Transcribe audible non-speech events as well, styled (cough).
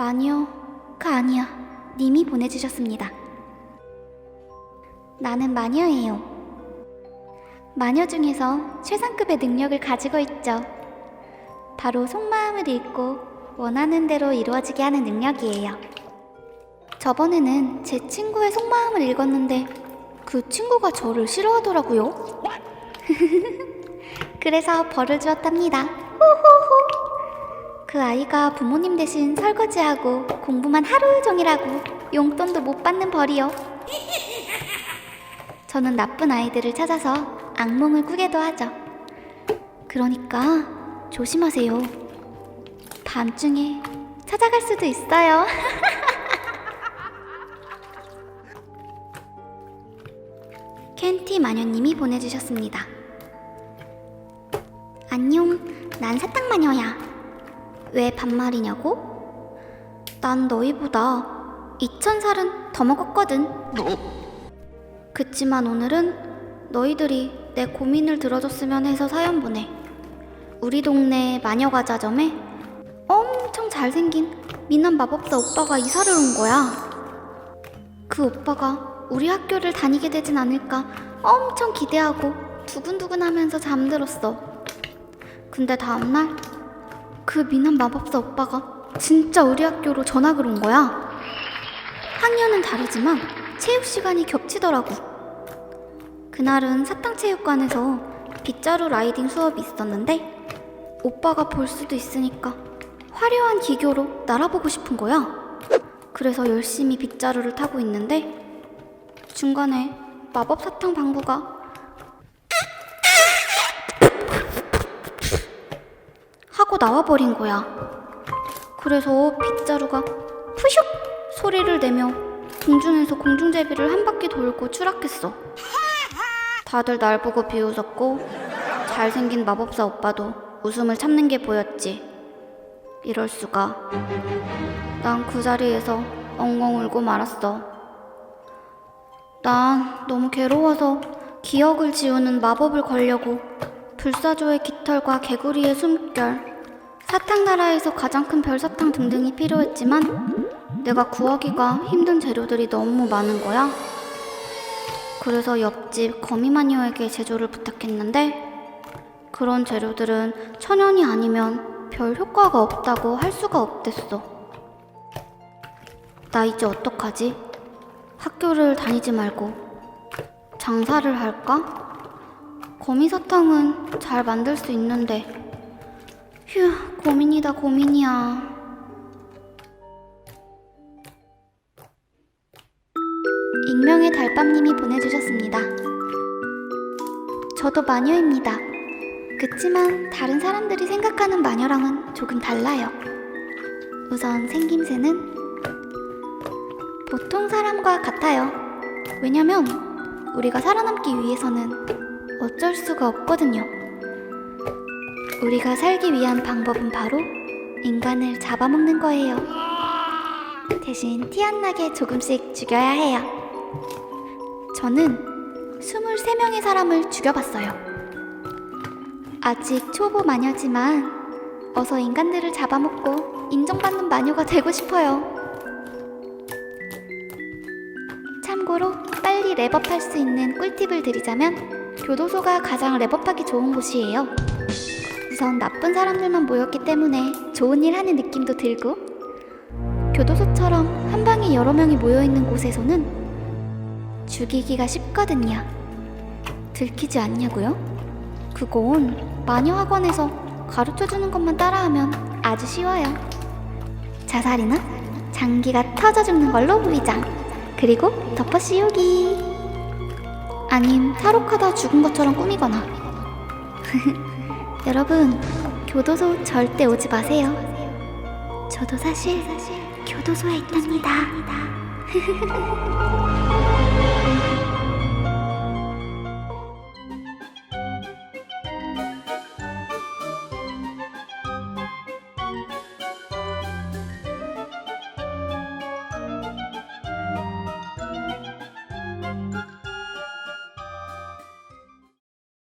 마녀가 아니야. 님이 보내주셨습니다. 나는 마녀예요. 마녀 중에서 최상급의 능력을 가지고 있죠. 바로 속마음을 읽고 원하는 대로 이루어지게 하는 능력이에요. 저번에는 제 친구의 속마음을 읽었는데 그 친구가 저를 싫어하더라고요. (laughs) 그래서 벌을 주었답니다. 호호호. 그 아이가 부모님 대신 설거지하고 공부만 하루 종일 하고 용돈도 못 받는 벌이요. 저는 나쁜 아이들을 찾아서 악몽을 꾸게도 하죠. 그러니까 조심하세요. 밤중에 찾아갈 수도 있어요. (laughs) 켄티 마녀님이 보내주셨습니다. 안녕, 난 사탕 마녀야. 왜 반말이냐고? 난 너희보다 2,000살은 더 먹었거든. 그치만 오늘은 너희들이 내 고민을 들어줬으면 해서 사연 보내. 우리 동네 마녀과자점에 엄청 잘생긴 미남 마법사 오빠가 이사를 온 거야. 그 오빠가 우리 학교를 다니게 되진 않을까 엄청 기대하고 두근두근 하면서 잠들었어. 근데 다음날 그 미남 마법사 오빠가 진짜 우리 학교로 전학을 온 거야. 학년은 다르지만 체육 시간이 겹치더라고. 그날은 사탕 체육관에서 빗자루 라이딩 수업이 있었는데 오빠가 볼 수도 있으니까 화려한 기교로 날아보고 싶은 거야. 그래서 열심히 빗자루를 타고 있는데 중간에 마법 사탕 방구가 하고 나와버린 거야. 그래서 빗자루가 푸슉 소리를 내며 공중에서 공중제비를 한 바퀴 돌고 추락했어. 다들 날 보고 비웃었고 잘생긴 마법사 오빠도 웃음을 참는 게 보였지. 이럴 수가. 난 그 자리에서 엉엉 울고 말았어. 난 너무 괴로워서 기억을 지우는 마법을 걸려고 불사조의 깃털과 개구리의 숨결, 사탕 나라에서 가장 큰 별사탕 등등이 필요했지만 내가 구하기가 힘든 재료들이 너무 많은 거야. 그래서 옆집 거미마녀에게 제조를 부탁했는데 그런 재료들은 천연이 아니면 별 효과가 없다고 할 수가 없댔어. 나 이제 어떡하지? 학교를 다니지 말고 장사를 할까? 거미사탕은 잘 만들 수 있는데 휴 고민이다 고민이야. 익명의 달밤님이 보내주셨습니다. 저도 마녀입니다. 그치만 다른 사람들이 생각하는 마녀랑은 조금 달라요. 우선 생김새는 보통 사람과 같아요. 왜냐면 우리가 살아남기 위해서는 어쩔 수가 없거든요. 우리가 살기 위한 방법은 바로 인간을 잡아먹는 거예요. 대신 티 안 나게 조금씩 죽여야 해요. 저는 23명의 사람을 죽여봤어요. 아직 초보 마녀지만 어서 인간들을 잡아먹고 인정받는 마녀가 되고 싶어요. 참고로 빨리 랩업할 수 있는 꿀팁을 드리자면 교도소가 가장 랩업하기 좋은 곳이에요. 우선 나쁜 사람들만 모였기 때문에 좋은 일 하는 느낌도 들고 교도소처럼 한 방에 여러 명이 모여 있는 곳에서는 죽이기가 쉽거든요. 들키지 않냐고요? 그건 마녀 학원에서 가르쳐 주는 것만 따라하면 아주 쉬워요. 자살이나 장기가 터져 죽는 걸로 위장. 그리고 덮어 씌우기. 아님 탈옥하다 죽은 것처럼 꾸미거나. (laughs) 여러분, 교도소 절대 오지 마세요. 저도 사실 교도소에 있답니다. (laughs)